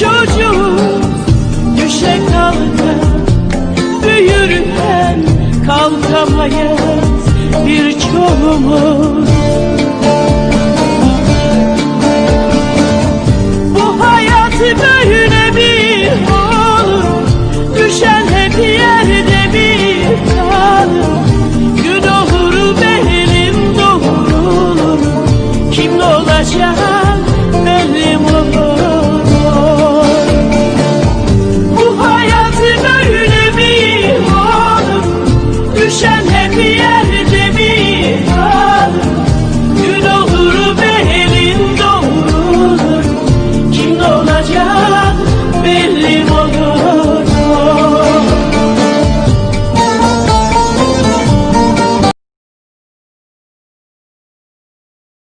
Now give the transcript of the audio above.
çocuğu Düşe kalka büyür hem kalkamayız birçoğumuz Bu hayat böyle bir olur Düşen hep yerde bir kalır Gün olur benim doğurulur Kim olacak